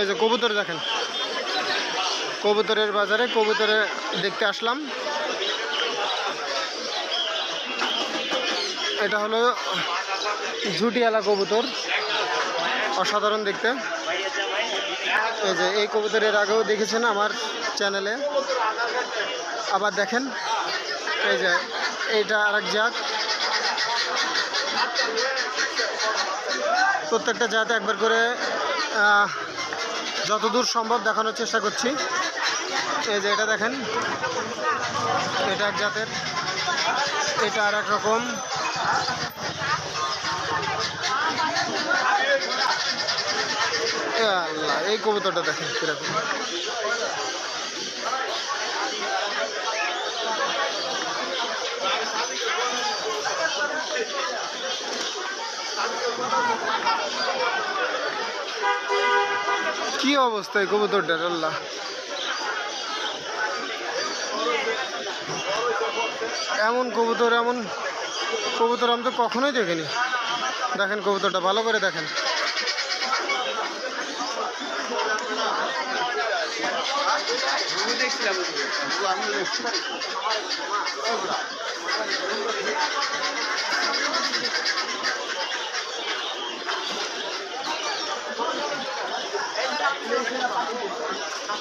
এই যে কবুতর দেখেন। কবুতরের বাজারে কবুতরে দেখতে আসলাম। এটা হলো ঝুটিয়ালা কবুতর, অসাধারণ দেখতে। এই যে এই কবুতরের আগেও দেখেছেন আমার চ্যানেলে। আবার দেখেন, এই যে এইটা আরেক জাত। প্রত্যেকটা জাত একবার করে যতদূর সম্ভব দেখানোর চেষ্টা করছি। এই যে এটা দেখেন, এটা এক জাতের, এটা আর এক রকম এই কবুতরটা দেখেন কীরকম। কি অবস্থা এই কবুতরটার আল্লাহ। এমন কবুতর এমন কবুতর আমি তো কখনোই দেখিনি। দেখেন কবুতরটা, ভালো করে দেখেন।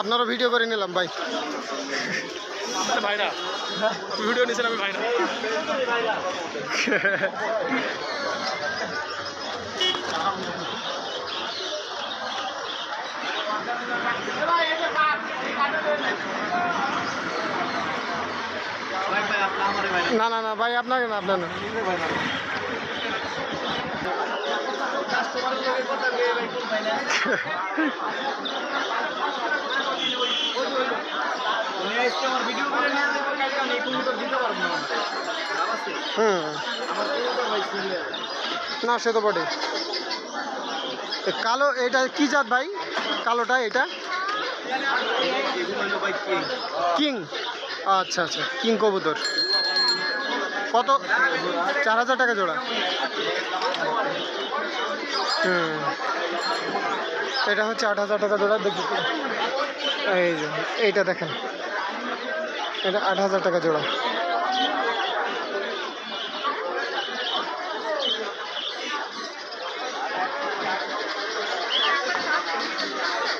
আপনারও ভিডিও করে নিলাম ভাই। ভাইরা ভিডিও নিয়েছেন আমি ভাইরা। না না না ভাই আপনাকে না আপনার না। হুম। না, সে তো বটে। কালো, এটা কি জাত ভাই? কালোটা, এটা? কিং। আচ্ছা আচ্ছা কিং কবুতর। কত? চার হাজার টাকা জোড়া। হুম। এটা হচ্ছে আট হাজার টাকা জোড়া, দেখি। এই যে, এইটা দেখেন। এটা আট হাজার টাকা জোড়া।